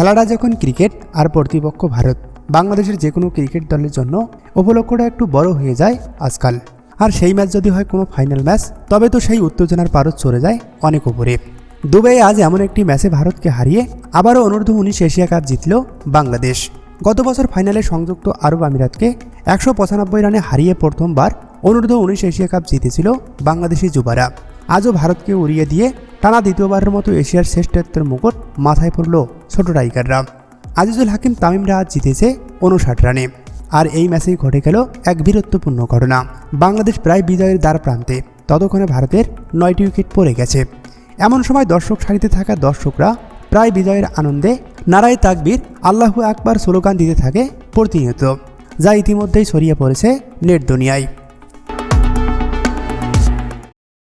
খেলাটা যখন ক্রিকেট আর প্রতিপক্ষ ভারত, বাংলাদেশের যে কোনো ক্রিকেট দলের জন্য উপলক্ষটা একটু বড় হয়ে যায় আজকাল। আর সেই ম্যাচ যদি হয় কোনো ফাইনাল ম্যাচ, তবে তো সেই উত্তেজনার পারদ চলে যায় অনেক উপরে দুবাই আজ এমন একটি ম্যাচে ভারতকে হারিয়ে আবারও অনূর্ধ্ব উনিশ এশিয়া কাপ জিতল বাংলাদেশ। গত বছর ফাইনালে সংযুক্ত আরব আমিরাতকে একশো পঁচানব্বই রানে হারিয়ে প্রথমবার অনূর্ধ্ব উনিশ এশিয়া কাপ জিতেছিল বাংলাদেশি যুবারা। আজও ভারতকে উড়িয়ে দিয়ে টানা দ্বিতীয়বারের মতো এশিয়ার শ্রেষ্ঠত্বের মুকুট মাথায় পড়ল ছোট টাইগাররা। আজিজুল হাকিম তামিমরা আজ জিতেছে উনষাট রানে। আর এই ম্যাচেই ঘটে গেল এক বীরত্বপূর্ণ ঘটনা। বাংলাদেশ প্রায় বিজয়ের দ্বার প্রান্তে। ততক্ষণে ভারতের নয়টি উইকেট পড়ে গেছে। এমন সময় দর্শক সারিতে থাকা দর্শকরা প্রায় বিজয়ের আনন্দে নারায় তাকবীর, আল্লাহু আকবার স্লোগান দিতে থাকে প্রতিনিয়ত, যা ইতিমধ্যেই ছড়িয়ে পড়েছে নেট দুনিয়ায়।